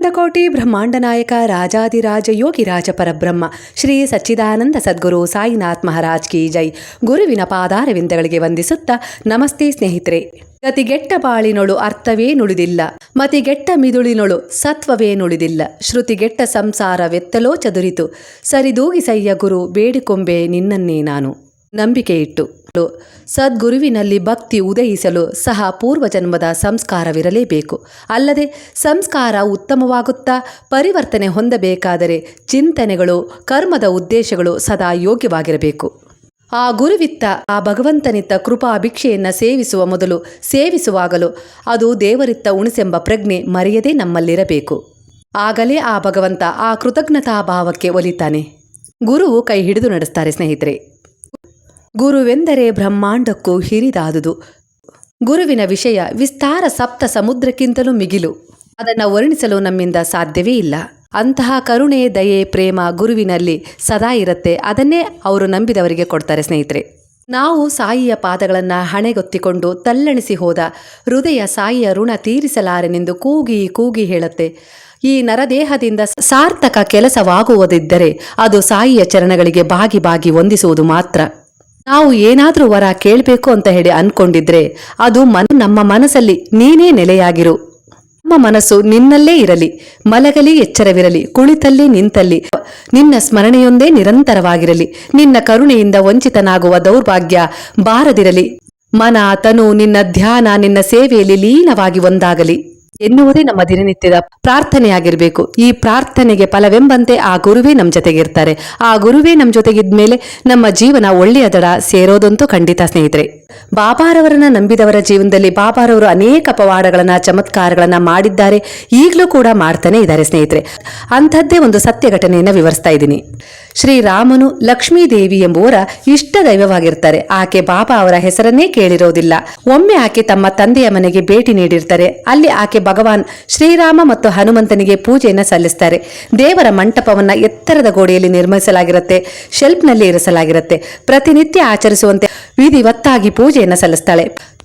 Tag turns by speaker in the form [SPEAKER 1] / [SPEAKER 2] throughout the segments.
[SPEAKER 1] ಅನಂತಕೋಟಿ ಬ್ರಹ್ಮಾಂಡ ನಾಯಕ ರಾಜಾದಿರಾಜ ಯೋಗಿ ರಾಜ ಪರಬ್ರಹ್ಮ ಶ್ರೀ ಸಚ್ಚಿದಾನಂದ ಸದ್ಗುರು ಸಾಯಿನಾಥ್ ಮಹಾರಾಜ್ ಕಿ ಜೈ. ಗುರುವಿನ ಪಾದಾರವಿಂದಗಳಿಗೆ ವಂದಿಸುತ್ತಾ, ನಮಸ್ತೆ ಸ್ನೇಹಿತರೆ. ಗತಿಗೆಟ್ಟ ಬಾಳಿನೊಳು ಅರ್ಥವೇ ನುಳಿದಿಲ್ಲ ಮತಿಗೆಟ್ಟ ಮಿದುಳಿನೊಳು ಸತ್ವವೇ ನುಳಿದಿಲ್ಲ ಶ್ರುತಿಗೆಟ್ಟ ಸಂಸಾರವೆತ್ತಲೋ ಚದುರಿತು. ಸರಿದೂಗಿಸಯ್ಯ ಗುರು, ಬೇಡಿಕೊಂಬೆ ನಿನ್ನನ್ನೇ ನಾನು. ನಂಬಿಕೆ ಇಟ್ಟು ಸದ್ಗುರುವಿನಲ್ಲಿ ಭಕ್ತಿ ಉದಯಿಸಲು ಸಹ ಪೂರ್ವಜನ್ಮದ ಸಂಸ್ಕಾರವಿರಲೇಬೇಕು. ಅಲ್ಲದೆ ಸಂಸ್ಕಾರ ಉತ್ತಮವಾಗುತ್ತಾ ಪರಿವರ್ತನೆ ಹೊಂದಬೇಕಾದರೆ ಚಿಂತನೆಗಳು, ಕರ್ಮದ ಉದ್ದೇಶಗಳು ಸದಾ ಯೋಗ್ಯವಾಗಿರಬೇಕು. ಆ ಗುರುವಿತ್ತ, ಆ ಭಗವಂತನಿತ್ತ ಕೃಪಾ ಭಿಕ್ಷೆಯನ್ನು ಸೇವಿಸುವ ಮೊದಲು ಸೇವಿಸುವಾಗಲೂ ಅದು ದೇವರಿತ್ತ ಉಣಿಸೆಂಬ ಪ್ರಜ್ಞೆ ಮರೆಯದೇ ನಮ್ಮಲ್ಲಿರಬೇಕು. ಆಗಲೇ ಆ ಭಗವಂತ ಆ ಕೃತಜ್ಞತಾ ಭಾವಕ್ಕೆ ಒಲಿತಾನೆ. ಗುರುವು ಕೈ ಹಿಡಿದು ನಡೆಸ್ತಾರೆ ಸ್ನೇಹಿತರೆ. ಗುರುವೆಂದರೆ ಬ್ರಹ್ಮಾಂಡಕ್ಕೂ ಹಿರಿದಾದುದು. ಗುರುವಿನ ವಿಷಯ ವಿಸ್ತಾರ ಸಪ್ತ ಸಮುದ್ರಕ್ಕಿಂತಲೂ ಮಿಗಿಲು. ಅದನ್ನು ವರ್ಣಿಸಲು ನಮ್ಮಿಂದ ಸಾಧ್ಯವೇ ಇಲ್ಲ. ಅಂತಹ ಕರುಣೆ, ದಯೆ, ಪ್ರೇಮ ಗುರುವಿನಲ್ಲಿ ಸದಾ ಇರುತ್ತೆ. ಅದನ್ನೇ ಅವರು ನಂಬಿದವರಿಗೆ ಕೊಡ್ತಾರೆ ಸ್ನೇಹಿತರೆ. ನಾವು ಸಾಯಿಯ ಪಾದಗಳನ್ನು ಹಣೆಗೊತ್ತಿಕೊಂಡು ತಲ್ಲಣಿಸಿ ಹೋದ ಹೃದಯ ಸಾಯಿಯ ಋಣ ತೀರಿಸಲಾರೆನೆಂದು ಕೂಗಿ ಕೂಗಿ ಹೇಳುತ್ತೆ. ಈ ನರದೇಹದಿಂದ ಸಾರ್ಥಕ ಕೆಲಸವಾಗುವುದಿದ್ದರೆ ಅದು ಸಾಯಿಯ ಚರಣಗಳಿಗೆ ಬಾಗಿ ಬಾಗಿ ವಂದಿಸುವುದು ಮಾತ್ರ. ನಾವು ಏನಾದರೂ ವರ ಕೇಳಬೇಕು ಅಂತ ಹೇಳಿ ಅನ್ಕೊಂಡಿದ್ರೆ ಅದು ಮನ ನಮ್ಮ ಮನಸ್ಸಲ್ಲಿ ನೀನೇ ನೆಲೆಯಾಗಿರು. ನಮ್ಮ ಮನಸ್ಸು ನಿನ್ನಲ್ಲೇ ಇರಲಿ, ಮಲಗಲಿ, ಎಚ್ಚರವಿರಲಿ, ಕುಳಿತಲ್ಲಿ, ನಿಂತಲ್ಲಿ, ನಿನ್ನ ಸ್ಮರಣೆಯೊಂದೇ ನಿರಂತರವಾಗಿರಲಿ, ನಿನ್ನ ಕರುಣೆಯಿಂದ ವಂಚಿತನಾಗುವ ದೌರ್ಭಾಗ್ಯ ಬಾರದಿರಲಿ. ಮನ, ತನು, ನಿನ್ನ ಧ್ಯಾನ, ನಿನ್ನ ಸೇವೆಯಲ್ಲಿ ಲೀನವಾಗಿ ಒಂದಾಗಲಿ. ಎನ್ನುವುದೇ ನಮ್ಮ ದಿನನಿತ್ಯದ ಪ್ರಾರ್ಥನೆಯಾಗಿರಬೇಕು. ಈ ಪ್ರಾರ್ಥನೆಗೆ ಫಲವೆಂಬಂತೆ ಆ ಗುರುವೇ ನಮ್ಮ ಜೊತೆಗಿರ್ತಾರೆ. ಆ ಗುರುವೇ ನಮ್ಮ ಜೊತೆಗಿದ್ಮೇಲೆ ನಮ್ಮ ಜೀವನ ಒಳ್ಳೆಯ ದಡ ಸೇರೋದಂತೂ ಖಂಡಿತ ಸ್ನೇಹಿತರೆ. ಬಾಬಾರವರನ್ನ ನಂಬಿದವರ ಜೀವನದಲ್ಲಿ ಬಾಬಾರವರು ಅನೇಕ ಪವಾಡಗಳನ್ನ ಚಮತ್ಕಾರಗಳನ್ನ ಮಾಡಿದ್ದಾರೆ. ಈಗಲೂ ಕೂಡ ಮಾಡ್ತಾನೆ ಇದ್ದಾರೆ ಸ್ನೇಹಿತರೆ. ಅಂಥದ್ದೇ ಒಂದು ಸತ್ಯ ಘಟನೆಯನ್ನ ವಿವರಿಸ್ತಾ ಇದ್ದೀನಿ. ಶ್ರೀರಾಮನು ಲಕ್ಷ್ಮೀದೇವಿ ಎಂಬುವರ ಇಷ್ಟ ದೈವವಾಗಿರ್ತಾರೆ. ಆಕೆ ಬಾಬಾ ಅವರ ಹೆಸರನ್ನೇ ಕೇಳಿರೋದಿಲ್ಲ. ಒಮ್ಮೆ ಆಕೆ ತಮ್ಮ ತಂದೆಯ ಮನೆಗೆ ಭೇಟಿ ನೀಡಿರ್ತಾರೆ. ಅಲ್ಲಿ ಆಕೆ ಭಗವಾನ್ ಶ್ರೀರಾಮ ಮತ್ತು ಹನುಮಂತನಿಗೆ ಪೂಜೆಯನ್ನು ಸಲ್ಲಿಸ್ತಾರೆ. ದೇವರ ಮಂಟಪವನ್ನ ಎತ್ತರದ ಗೋಡೆಯಲ್ಲಿ ನಿರ್ಮಿಸಲಾಗಿರುತ್ತೆ, ಶೆಲ್ಫ್ನಲ್ಲಿ ಇರಿಸಲಾಗಿರುತ್ತೆ. ಪ್ರತಿನಿತ್ಯ ಆಚರಿಸುವಂತೆ ವಿಧಿವತ್ತಾಗಿ ಪೂಜೆಯನ್ನು ಸಲ್ಲಿಸ್ತಾಳೆ.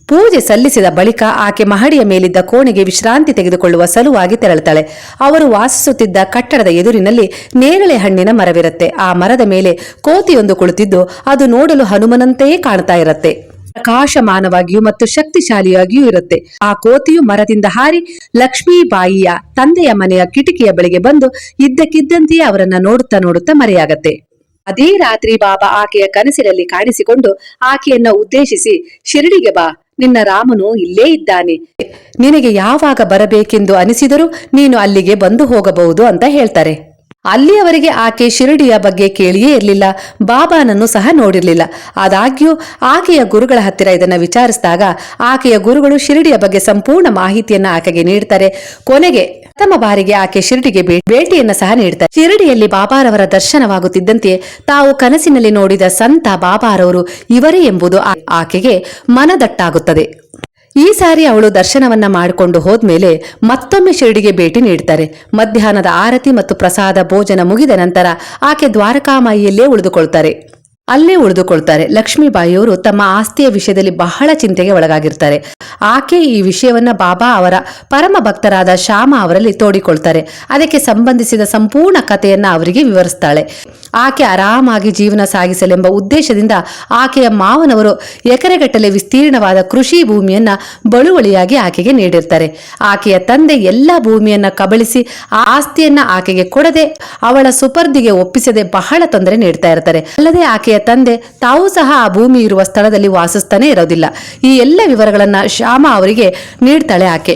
[SPEAKER 1] ಪೂಜೆ ಸಲ್ಲಿಸಿದ ಬಳಿಕ ಆಕೆ ಮಹಡಿಯ ಮೇಲಿದ್ದ ಕೋಣೆಗೆ ವಿಶ್ರಾಂತಿ ತೆಗೆದುಕೊಳ್ಳುವ ಸಲುವಾಗಿ ತೆರಳುತ್ತಾಳೆ. ಅವರು ವಾಸಿಸುತ್ತಿದ್ದ ಕಟ್ಟಡದ ಎದುರಿನಲ್ಲಿ ನೇರಳೆ ಹಣ್ಣಿನ ಮರವಿರುತ್ತೆ. ಆ ಮರದ ಮೇಲೆ ಕೋತಿಯೊಂದು ಕುಳಿತಿದ್ದು ಅದು ನೋಡಲು ಹನುಮನಂತೆಯೇ ಕಾಣ್ತಾ ಇರುತ್ತೆ. ಪ್ರಕಾಶಮಾನವಾಗಿಯೂ ಮತ್ತು ಶಕ್ತಿಶಾಲಿಯಾಗಿಯೂ ಇರುತ್ತೆ. ಆ ಕೋತಿಯು ಮರದಿಂದ ಹಾರಿ ಲಕ್ಷ್ಮೀಬಾಯಿಯ ತಂದೆಯ ಮನೆಯ ಕಿಟಕಿಯ ಬಳಿಗೆ ಬಂದು ಇದ್ದಕ್ಕಿದ್ದಂತೆಯೇ ಅವರನ್ನ ನೋಡುತ್ತಾ ನೋಡುತ್ತಾ ಮರೆಯಾಗತ್ತೆ. ಅದೇ ರಾತ್ರಿ ಬಾಬಾ ಆಕೆಯ ಕನಸಿನಲ್ಲಿ ಕಾಣಿಸಿಕೊಂಡು ಆಕೆಯನ್ನ ಉದ್ದೇಶಿಸಿ, ಶಿರಡಿಗೆ ಬಾ, ನಿನ್ನ ರಾಮನು ಇಲ್ಲೇ ಇದ್ದಾನೆ. ನಿನಗೆ ಯಾವಾಗ ಬರಬೇಕೆಂದು ಅನಿಸಿದರೂ ನೀನು ಅಲ್ಲಿಗೆ ಬಂದು ಹೋಗಬಹುದು ಅಂತ ಹೇಳ್ತಾರೆ. ಅಲ್ಲಿಯವರೆಗೆ ಆಕೆ ಶಿರಡಿಯ ಬಗ್ಗೆ ಕೇಳಿಯೇ ಇರಲಿಲ್ಲ. ಬಾಬಾನನ್ನು ಸಹ ನೋಡಿರಲಿಲ್ಲ. ಆದಾಗ್ಯೂ, ಆಕೆಯ ಗುರುಗಳ ಹತ್ತಿರ ಇದನ್ನ ವಿಚಾರಿಸಿದಾಗ ಆಕೆಯ ಗುರುಗಳು ಶಿರಡಿಯ ಬಗ್ಗೆ ಸಂಪೂರ್ಣ ಮಾಹಿತಿಯನ್ನ ಆಕೆಗೆ ನೀಡ್ತಾರೆ. ಕೊನೆಗೆ ಪ್ರಥಮ ಬಾರಿಗೆ ಆಕೆ ಶಿರಡಿಗೆ ಭೇಟಿಯನ್ನು ಸಹ ನೀಡ್ತಾರೆ. ಶಿರಡಿಯಲ್ಲಿ ಬಾಬಾರವರ ದರ್ಶನವಾಗುತ್ತಿದ್ದಂತೆಯೇ ತಾವು ಕನಸಿನಲ್ಲಿ ನೋಡಿದ ಸಂತ ಬಾಬಾರವರು ಇವರೇ ಎಂಬುದು ಆಕೆಗೆ ಮನದಟ್ಟಾಗುತ್ತದೆ. ಈ ಸಾರಿ ಅವಳು ದರ್ಶನವನ್ನ ಮಾಡಿಕೊಂಡು ಹೋದ್ಮೇಲೆ ಮತ್ತೊಮ್ಮೆ ಶಿರಡಿಗೆ ಭೇಟಿ ನೀಡ್ತಾರೆ. ಮಧ್ಯಾಹ್ನದ ಆರತಿ ಮತ್ತು ಪ್ರಸಾದ ಭೋಜನ ಮುಗಿದ ನಂತರ ಆಕೆ ದ್ವಾರಕಾಮಾಯಿಯಲ್ಲೇ ಉಳಿದುಕೊಳ್ತಾರೆ. ಅಲ್ಲೇ ಉಳಿದುಕೊಳ್ತಾರೆ. ಲಕ್ಷ್ಮೀಬಾಯಿಯವರು ತಮ್ಮ ಆಸ್ತಿಯ ವಿಷಯದಲ್ಲಿ ಬಹಳ ಚಿಂತೆಗೆ ಒಳಗಾಗಿರ್ತಾರೆ. ಆಕೆ ಈ ವಿಷಯವನ್ನ ಬಾಬಾ ಅವರ ಪರಮ ಭಕ್ತರಾದ ಶ್ಯಾಮ ಅವರಲ್ಲಿ ತೋಡಿಕೊಳ್ತಾರೆ. ಅದಕ್ಕೆ ಸಂಬಂಧಿಸಿದ ಸಂಪೂರ್ಣ ಕಥೆಯನ್ನ ಅವರಿಗೆ ವಿವರಿಸ್ತಾಳೆ. ಆಕೆ ಆರಾಮಾಗಿ ಜೀವನ ಸಾಗಿಸಲೆಂಬ ಉದ್ದೇಶದಿಂದ ಆಕೆಯ ಮಾವನವರು ಎಕರೆಗಟ್ಟಲೆ ವಿಸ್ತೀರ್ಣವಾದ ಕೃಷಿ ಭೂಮಿಯನ್ನ ಬಳುವಳಿಯಾಗಿ ಆಕೆಗೆ ನೀಡಿರ್ತಾರೆ. ಆಕೆಯ ತಂದೆ ಎಲ್ಲ ಭೂಮಿಯನ್ನ ಕಬಳಿಸಿ ಆಸ್ತಿಯನ್ನ ಆಕೆಗೆ ಕೊಡದೆ ಅವಳ ಸುಪರ್ದಿಗೆ ಒಪ್ಪಿಸದೆ ಬಹಳ ತೊಂದರೆ ನೀಡ್ತಾ ಇರ್ತಾರೆ. ಅಲ್ಲದೆ ಆಕೆಯ ತಂದೆ ತಾವು ಸಹ ಆ ಭೂಮಿ ಇರುವ ಸ್ಥಳದಲ್ಲಿ ವಾಸಿಸ್ತಾನೆ ಇರೋದಿಲ್ಲ. ಈ ಎಲ್ಲ ವಿವರಗಳನ್ನ ಶ್ಯಾಮ ಅವರಿಗೆ ನೀಡ್ತಾಳೆ ಆಕೆ.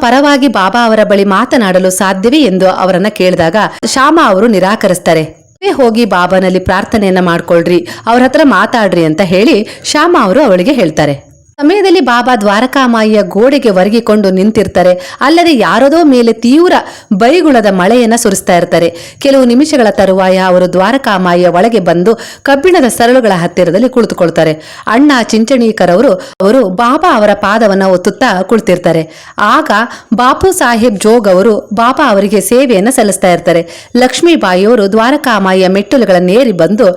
[SPEAKER 1] ಪರವಾಗಿ ಬಾಬಾ ಅವರ ಬಳಿ ಮಾತನಾಡಲು ಸಾಧ್ಯವೇ ಎಂದು ಅವರನ್ನ ಕೇಳಿದಾಗ ಶ್ಯಾಮ ಅವರು ನಿರಾಕರಿಸ್ತಾರೆ. ಹೋಗಿ ಬಾಬಾನಲ್ಲಿ ಪ್ರಾರ್ಥನೆಯನ್ನ ಮಾಡ್ಕೊಳ್ರಿ, ಅವ್ರ ಹತ್ರ ಮಾತಾಡ್ರಿ ಅಂತ ಹೇಳಿ ಶ್ಯಾಮ ಅವರು ಅವಳಿಗೆ ಹೇಳ್ತಾರೆ. ಸಮಯದಲ್ಲಿ ಬಾಬಾ ದ್ವಾರಕಾಮಾಯಿಯ ಗೋಡೆಗೆ ಒರಗಿಕೊಂಡು ನಿಂತಿರ್ತಾರೆ. ಅಲ್ಲದೆ ಯಾರದೋ ಮೇಲೆ ತೀವ್ರ ಬೈಗುಳದ ಮಳೆಯನ್ನ ಸುರಿಸ್ತಾ ಇರ್ತಾರೆ. ಕೆಲವು ನಿಮಿಷಗಳ ತರುವಾಯ ಅವರು ದ್ವಾರಕಾಮಾಯಿಯ ಒಳಗೆ ಬಂದು ಕಬ್ಬಿಣದ ಸರಳುಗಳ ಹತ್ತಿರದಲ್ಲಿ ಕುಳಿತುಕೊಳ್ತಾರೆ. ಅಣ್ಣ ಚಿಂಚಣೀಕರವರು ಅವರು ಬಾಬಾ ಅವರ ಪಾದವನ್ನ ಒತ್ತುತ್ತಾ ಕುಳಿತಿರ್ತಾರೆ. ಆಗ ಬಾಪು ಸಾಹೇಬ್ ಜೋಗ್ ಅವರು ಬಾಬಾ ಅವರಿಗೆ ಸೇವೆಯನ್ನು ಸಲ್ಲಿಸ್ತಾ ಇರ್ತಾರೆ. ಲಕ್ಷ್ಮೀಬಾಯಿಯವರು ದ್ವಾರಕಾಮಾಯಿಯ ಮೆಟ್ಟಲುಗಳನ್ನೇರಿ ಬಂದು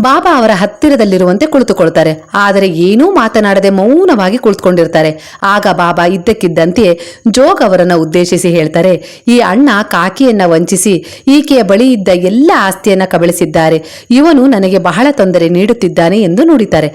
[SPEAKER 1] ಬಾಬಾ ಅವರ ಹತ್ತಿರದಲ್ಲಿರುವಂತೆ ಕುಳಿತುಕೊಳ್ತಾರೆ. ಆದರೆ ಏನೂ ಮಾತನಾಡದೆ ಮೌನವಾಗಿ ಕುಳಿತುಕೊಂಡಿರ್ತಾರೆ. ಆಗ ಬಾಬಾ ಇದ್ದಕ್ಕಿದ್ದಂತೆಯೇ ಜೋಗ್ ಅವರನ್ನು ಉದ್ದೇಶಿಸಿ ಹೇಳ್ತಾರೆ, ಈ ಅಣ್ಣ ಕಾಕಿಯನ್ನ ವಂಚಿಸಿ, ಈಕೆಯ ಬಳಿ ಇದ್ದ ಎಲ್ಲ ಆಸ್ತಿಯನ್ನ ಕಬಳಿಸಿದ್ದಾರೆ. ಇವನು ನನಗೆ ಬಹಳ ತೊಂದರೆ ನೀಡುತ್ತಿದ್ದಾನೆ ಎಂದು ನುಡಿತಾರೆ.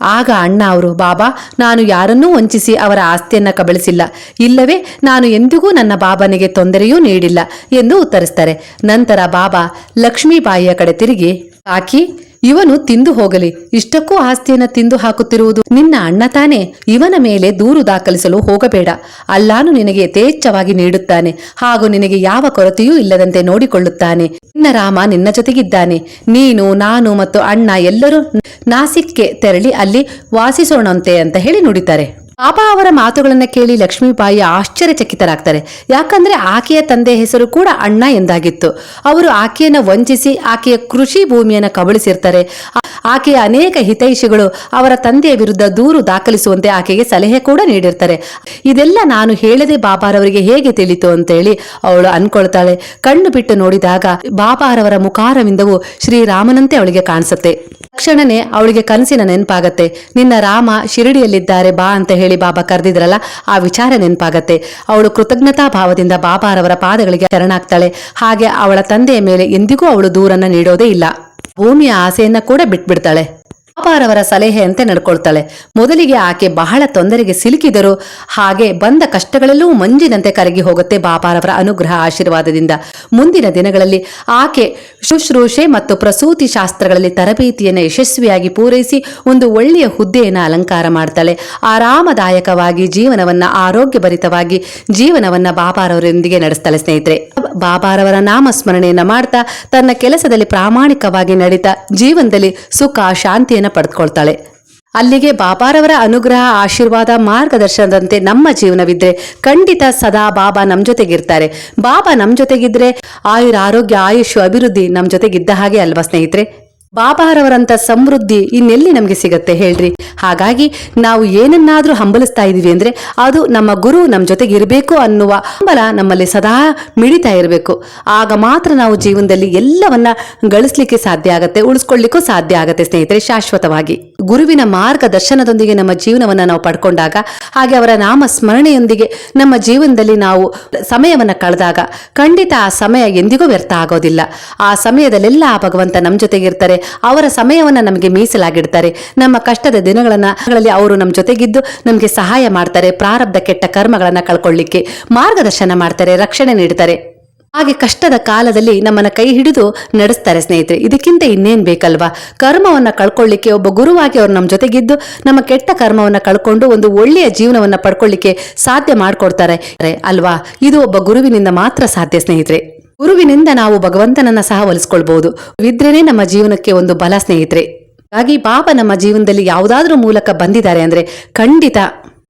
[SPEAKER 1] ಆಗ ಅಣ್ಣ ಅವರು, ಬಾಬಾ, ನಾನು ಯಾರನ್ನೂ ವಂಚಿಸಿ ಅವರ ಆಸ್ತಿಯನ್ನ ಕಬಳಿಸಿಲ್ಲ. ಇಲ್ಲವೇ, ನಾನು ಎಂದಿಗೂ ನನ್ನ ಬಾಬನಿಗೆ ತೊಂದರೆಯೂ ನೀಡಿಲ್ಲ ಎಂದು ಉತ್ತರಿಸ್ತಾರೆ. ನಂತರ ಬಾಬಾ ಲಕ್ಷ್ಮೀಬಾಯಿಯ ಕಡೆ ತಿರುಗಿ ಆಕಿ ಇವನು ತಿಂದು ಹೋಗಲಿ. ಇಷ್ಟಕ್ಕೂ ಆಸ್ತಿಯನ್ನು ತಿಂದು ಹಾಕುತ್ತಿರುವುದು ನಿನ್ನ ಅಣ್ಣ ತಾನೇ. ಇವನ ಮೇಲೆ ದೂರು ದಾಖಲಿಸಲು ಹೋಗಬೇಡ. ಅಲ್ಲಾನು ನಿನಗೆ ಯಥೇಚ್ಛವಾಗಿ ನೀಡುತ್ತಾನೆ. ಹಾಗೂ ನಿನಗೆ ಯಾವ ಕೊರತೆಯೂ ಇಲ್ಲದಂತೆ ನೋಡಿಕೊಳ್ಳುತ್ತಾನೆ. ನಿನ್ನ ರಾಮ ನಿನ್ನ ಜೊತೆಗಿದ್ದಾನೆ. ನೀನು, ನಾನು ಮತ್ತು ಅಣ್ಣ ಎಲ್ಲರೂ ನಾಸಿಕ್ಗೆ ತೆರಳಿ ಅಲ್ಲಿ ವಾಸಿಸೋಣಂತೆ ಅಂತ ಹೇಳಿ ನುಡಿತಾರೆ. ಪಾಪ ಅವರ ಮಾತುಗಳನ್ನ ಕೇಳಿ ಲಕ್ಷ್ಮೀಬಾಯಿ ಆಶ್ಚರ್ಯಚಕಿತರಾಗ್ತಾರೆ. ಯಾಕಂದ್ರೆ ಆಕೆಯ ತಂದೆ ಹೆಸರು ಕೂಡ ಅಣ್ಣ ಎಂದಾಗಿತ್ತು. ಅವರು ಆಕೆಯನ್ನ ವಂಚಿಸಿ ಆಕೆಯ ಕೃಷಿ ಭೂಮಿಯನ್ನ ಕಬಳಿಸಿರ್ತಾರೆ. ಆಕೆಯ ಅನೇಕ ಹಿತೈಷಿಗಳು ಅವರ ತಂದೆಯ ವಿರುದ್ಧ ದೂರು ದಾಖಲಿಸುವಂತೆ ಆಕೆಗೆ ಸಲಹೆ ಕೂಡ ನೀಡಿರ್ತಾರೆ. ಇದೆಲ್ಲ ನಾನು ಹೇಳದೆ ಬಾಬಾರವರಿಗೆ ಹೇಗೆ ತಿಳಿತು ಅಂತೇಳಿ ಅವಳು ಅನ್ಕೊಳ್ತಾಳೆ. ಕಣ್ಣು ಬಿಟ್ಟು ನೋಡಿದಾಗ ಬಾಬಾರವರ ಮುಖಾರವಿಂದವು ಶ್ರೀರಾಮನಂತೆ ಅವಳಿಗೆ ಕಾಣಿಸುತ್ತೆ. ತಕ್ಷಣನೇ ಅವಳಿಗೆ ಕನಸಿನ ನೆನಪಾಗತ್ತೆ. ನಿನ್ನ ರಾಮ ಶಿರಡಿಯಲ್ಲಿದ್ದಾರೆ ಬಾ ಅಂತ ಹೇಳಿ ಬಾಬಾ ಕರೆದಿದ್ರಲ್ಲ, ಆ ವಿಚಾರ ನೆನಪಾಗತ್ತೆ. ಅವಳು ಕೃತಜ್ಞತಾ ಭಾವದಿಂದ ಬಾಬಾರವರ ಪಾದಗಳಿಗೆ ಶರಣಾಗ್ತಾಳೆ. ಹಾಗೆ ಅವಳ ತಂದೆಯ ಮೇಲೆ ಎಂದಿಗೂ ಅವಳು ದೂರನ್ನ ನೀಡೋದೇ ಇಲ್ಲ. ಭೂಮಿಯ ಆಸೆಯನ್ನ ಕೂಡ ಬಿಟ್ಬಿಡ್ತಾಳೆ. ಬಾಬಾರವರ ಸಲಹೆಯಂತೆ ನಡ್ಕೊಳ್ತಾಳೆ. ಮೊದಲಿಗೆ ಆಕೆ ಬಹಳ ತೊಂದರೆಗೆ ಸಿಲುಕಿದರು ಹಾಗೆ ಬಂದ ಕಷ್ಟಗಳಲ್ಲೂ ಮಂಜಿನಂತೆ ಕರಗಿ ಹೋಗುತ್ತೆ ಬಾಪಾರವರ ಅನುಗ್ರಹ ಆಶೀರ್ವಾದದಿಂದ. ಮುಂದಿನ ದಿನಗಳಲ್ಲಿ ಆಕೆ ಶುಶ್ರೂಷೆ ಮತ್ತು ಪ್ರಸೂತಿ ಶಾಸ್ತ್ರಗಳಲ್ಲಿ ತರಬೇತಿಯನ್ನು ಯಶಸ್ವಿಯಾಗಿ ಪೂರೈಸಿ ಒಂದು ಒಳ್ಳೆಯ ಹುದ್ದೆಯನ್ನು ಅಲಂಕಾರ ಮಾಡ್ತಾಳೆ. ಆರಾಮದಾಯಕವಾಗಿ ಜೀವನವನ್ನ ಆರೋಗ್ಯಭರಿತವಾಗಿ ಜೀವನವನ್ನ ಬಾಪಾರವರೊಂದಿಗೆ ನಡೆಸ್ತಾಳೆ ಸ್ನೇಹಿತರೆ. ಬಾಬಾರವರ ನಾಮಸ್ಮರಣೆಯನ್ನ ಮಾಡ್ತಾ ತನ್ನ ಕೆಲಸದಲ್ಲಿ ಪ್ರಾಮಾಣಿಕವಾಗಿ ನಡೀತಾ ಜೀವನದಲ್ಲಿ ಸುಖ, ಶಾಂತಿಯನ್ನ ಪಡೆದುಕೊಳ್ತಾಳೆ ಅಲ್ಲಿಗೆ ಬಾಬಾರವರ ಅನುಗ್ರಹ, ಆಶೀರ್ವಾದ, ಮಾರ್ಗದರ್ಶನದಂತೆ ನಮ್ಮ ಜೀವನವಿದ್ರೆ ಖಂಡಿತ ಸದಾ ಬಾಬಾ ನಮ್ಮ ಜೊತೆಗಿರ್ತಾರೆ. ಬಾಬಾ ನಮ್ಮ ಜೊತೆಗಿದ್ರೆ ಆಯುರ್ ಆರೋಗ್ಯ ಆಯುಷ್ ಅಭಿವೃದ್ಧಿ ನಮ್ಮ ಜೊತೆಗಿದ್ದ ಹಾಗೆ ಅಲ್ವಾ ಸ್ನೇಹಿತರೆ? ಬಾಬಾರವರಂತ ಸಮೃದ್ಧಿ ಇನ್ನೆಲ್ಲಿ ನಮಗೆ ಸಿಗತ್ತೆ ಹೇಳ್ರಿ. ಹಾಗಾಗಿ ನಾವು ಏನನ್ನಾದ್ರೂ ಹಂಬಲಿಸ್ತಾ ಇದೀವಿ ಅಂದ್ರೆ ಅದು ನಮ್ಮ ಗುರು ನಮ್ಮ ಜೊತೆಗೆ ಇರಬೇಕು ಅನ್ನುವ ಹಂಬಲ ನಮ್ಮಲ್ಲಿ ಸದಾ ಮಿಡಿತಾ ಇರಬೇಕು. ಆಗ ಮಾತ್ರ ನಾವು ಜೀವನದಲ್ಲಿ ಎಲ್ಲವನ್ನ ಗಳಿಸ್ಲಿಕ್ಕೆ ಸಾಧ್ಯ ಆಗತ್ತೆ, ಉಳಿಸ್ಕೊಳ್ಳಿಕ್ಕೂ ಸಾಧ್ಯ ಆಗತ್ತೆ ಸ್ನೇಹಿತರೆ, ಶಾಶ್ವತವಾಗಿ. ಗುರುವಿನ ಮಾರ್ಗದರ್ಶನದೊಂದಿಗೆ ನಮ್ಮ ಜೀವನವನ್ನ ನಾವು ಪಡ್ಕೊಂಡಾಗ, ಹಾಗೆ ಅವರ ನಾಮ ಸ್ಮರಣೆಯೊಂದಿಗೆ ನಮ್ಮ ಜೀವನದಲ್ಲಿ ನಾವು ಸಮಯವನ್ನ ಕಳೆದಾಗ ಖಂಡಿತ ಆ ಸಮಯ ಎಂದಿಗೂ ವ್ಯರ್ಥ ಆಗೋದಿಲ್ಲ. ಆ ಸಮಯದಲ್ಲೆಲ್ಲ ಆ ಭಗವಂತ ನಮ್ಮ ಜೊತೆಗಿರ್ತಾರೆ ಅವರ ಸಮಯವನ್ನ ನಮಗೆ ಮೀಸಲಾಗಿಡ್ತಾರೆ. ನಮ್ಮ ಕಷ್ಟದ ದಿನಗಳನ್ನ ಅವರು ನಮ್ಮ ಜೊತೆಗಿದ್ದು ನಮಗೆ ಸಹಾಯ ಮಾಡ್ತಾರೆ, ಪ್ರಾರಬ್ಧ ಕೆಟ್ಟ ಕರ್ಮಗಳನ್ನ ಕಳ್ಕೊಳ್ಳಿಕ್ಕೆ ಮಾರ್ಗದರ್ಶನ ಮಾಡ್ತಾರೆ, ರಕ್ಷಣೆ ನೀಡ್ತಾರೆ. ಹಾಗೆ ಕಷ್ಟದ ಕಾಲದಲ್ಲಿ ನಮ್ಮನ್ನ ಕೈ ಹಿಡಿದು ನಡೆಸ್ತಾರೆ ಸ್ನೇಹಿತರೆ. ಇದಕ್ಕಿಂತ ಇನ್ನೇನ್ ಬೇಕಲ್ವಾ? ಕರ್ಮವನ್ನ ಕಳ್ಕೊಳ್ಳಿಕ್ಕೆ ಒಬ್ಬ ಗುರುವಾಗಿ ಅವ್ರು ನಮ್ಮ ಜೊತೆಗಿದ್ದು ನಮ್ಮ ಕೆಟ್ಟ ಕರ್ಮವನ್ನ ಕಳ್ಕೊಂಡು ಒಂದು ಒಳ್ಳೆಯ ಜೀವನವನ್ನ ಪಡ್ಕೊಳ್ಳಿಕ್ಕೆ ಸಾಧ್ಯ ಮಾಡ್ಕೊಡ್ತಾರೆ. ಅಲ್ವಾ? ಇದು ಒಬ್ಬ ಗುರುವಿನಿಂದ ಮಾತ್ರ ಸಾಧ್ಯ ಸ್ನೇಹಿತರೆ. ಗುರುವಿನಿಂದ ನಾವು ಭಗವಂತನನ್ನ ಸಹ ಒಲಿಸ್ಕೊಳ್ಬಹುದು ವಿದ್ರೇನೆ ನಮ್ಮ ಜೀವನಕ್ಕೆ ಒಂದು ಬಲ ಸ್ನೇಹಿತರೆ. ಹಾಗಾಗಿ ಬಾಬಾ ನಮ್ಮ ಜೀವನದಲ್ಲಿ ಯಾವುದಾದ್ರೂ ಮೂಲಕ ಬಂದಿದ್ದಾರೆ ಅಂದ್ರೆ ಖಂಡಿತ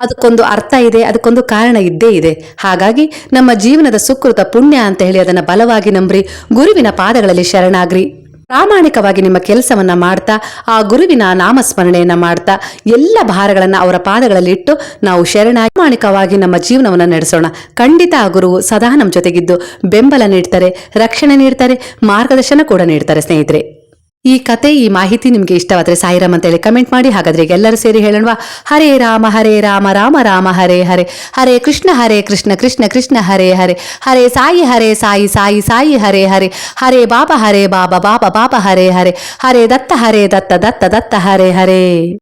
[SPEAKER 1] ಅದಕ್ಕೊಂದು ಅರ್ಥ ಇದೆ, ಅದಕ್ಕೊಂದು ಕಾರಣ ಇದ್ದೇ ಇದೆ. ಹಾಗಾಗಿ ನಮ್ಮ ಜೀವನದ ಸುಕೃತ ಪುಣ್ಯ ಅಂತ ಹೇಳಿ ಅದನ್ನ ಬಲವಾಗಿ ನಂಬ್ರಿ, ಗುರುವಿನ ಪಾದಗಳಲ್ಲಿ ಶರಣಾಗ್ರಿ. ಪ್ರಾಮಾಣಿಕವಾಗಿ ನಿಮ್ಮ ಕೆಲಸವನ್ನ ಮಾಡ್ತಾ, ಆ ಗುರುವಿನ ನಾಮಸ್ಮರಣೆಯನ್ನ ಮಾಡ್ತಾ, ಎಲ್ಲ ಭಾರಗಳನ್ನ ಅವರ ಪಾದಗಳಲ್ಲಿ ಇಟ್ಟು ನಾವು ಶರಣ ಪ್ರಾಮಾಣಿಕವಾಗಿ ನಮ್ಮ ಜೀವನವನ್ನ ನಡೆಸೋಣ. ಖಂಡಿತ ಆ ಗುರುವು ಸದಾ ನಮ್ಮ ಜೊತೆಗಿದ್ದು. ಬೆಂಬಲ ನೀಡ್ತಾರೆ, ರಕ್ಷಣೆ ನೀಡ್ತಾರೆ, ಮಾರ್ಗದರ್ಶನ ಕೂಡ ನೀಡ್ತಾರೆ ಸ್ನೇಹಿತರೆ. ಈ ಕತೆ, ಈ ಮಾಹಿತಿ ನಿಮಗೆ ಇಷ್ಟವಾದರೆ ಸಾಯಿರಾಮ್ ಅಂತ ಹೇಳಿ ಕಮೆಂಟ್ ಮಾಡಿ. ಹಾಗಾದ್ರೆ ಎಲ್ಲರೂ ಸೇರಿ ಹೇಳೋಣವಾ? ಹರೇ ರಾಮ ಹರೇ ರಾಮ ರಾಮ ರಾಮ, ಹರೇ ಹರೇ. ಹರೇ ಕೃಷ್ಣ ಹರೇ ಕೃಷ್ಣ ಕೃಷ್ಣ ಕೃಷ್ಣ, ಹರೇ ಹರೇ. ಹರೇ ಸಾಯಿ ಹರೇ ಸಾಯಿ ಸಾಯಿ ಸಾಯಿ, ಹರೇ ಹರೇ. ಹರೇ ಬಾಬಾ ಹರೇ ಬಾಬಾ ಬಾಬಾ ಬಾಬಾ, ಹರೇ ಹರೇ. ಹರೇ ದತ್ತ ಹರೇ ದತ್ತ ದತ್ತ ದತ್ತ, ಹರೇ ಹರೇ.